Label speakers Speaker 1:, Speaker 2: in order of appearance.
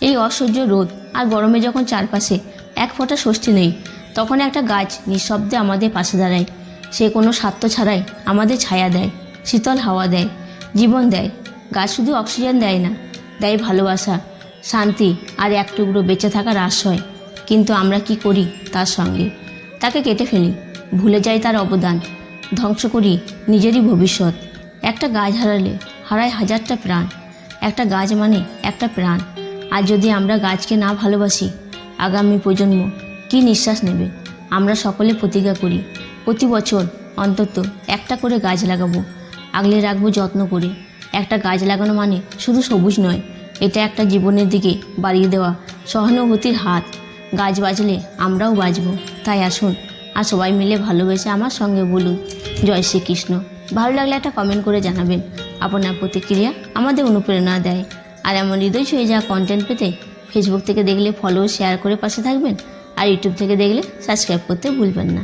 Speaker 1: এই অসহ্য রোদ আর গরমে যখন চারপাশে এক ফোঁটা স্বস্তি নেই, তখন একটা গাছ নিঃশব্দে আমাদের পাশে দাঁড়ায়। সে কোনো স্বার্থ ছাড়াই আমাদের ছায়া দেয়, শীতল হাওয়া দেয়, জীবন দেয়। গাছ শুধু অক্সিজেন দেয় না, দেয় ভালোবাসা, শান্তি আর এক টুকরো বেঁচে থাকার আশ্রয়। কিন্তু আমরা কি করি তার সঙ্গে? তাকে কেটে ফেলি, ভুলে যাই তার অবদান। ধ্বংস করি নিজেরই ভবিষ্যৎ। একটা গাছ হারালে হারায় হাজারটা প্রাণ। একটা গাছ মানে একটা প্রাণ। আর যদি আমরা গাছকে না ভালোবাসি, আগামী প্রজন্ম কী নিঃশ্বাস নেবে? আমরা সকলে প্রতিজ্ঞা করি, প্রতি বছর অন্তত একটা করে গাছ লাগাবো। আগলে রাখব যত্ন করে। একটা গাছ লাগানো মানে শুধু সবুজ নয়, এটা একটা জীবনের দিকে বাড়িয়ে দেওয়া সহানুভূতির হাত। গাছ বাজলে আমরাও বাজবো তাই আসুন, আর সবাই মিলে ভালোবেসে আমার সঙ্গে বলুন, জয় শ্রীকৃষ্ণ। ভালো লাগলে একটা কমেন্ট করে জানাবেন। আপনার প্রতিক্রিয়া আমাদের অনুপ্রেরণা দেয়। আর এমন হৃদয় ছুঁয়ে যাওয়া কন্টেন্ট পেতে ফেসবুক থেকে দেখলে ফলো শেয়ার করে পাশে থাকবেন। আর ইউটিউব থেকে দেখলে সাবস্ক্রাইব করতে ভুলবেন না।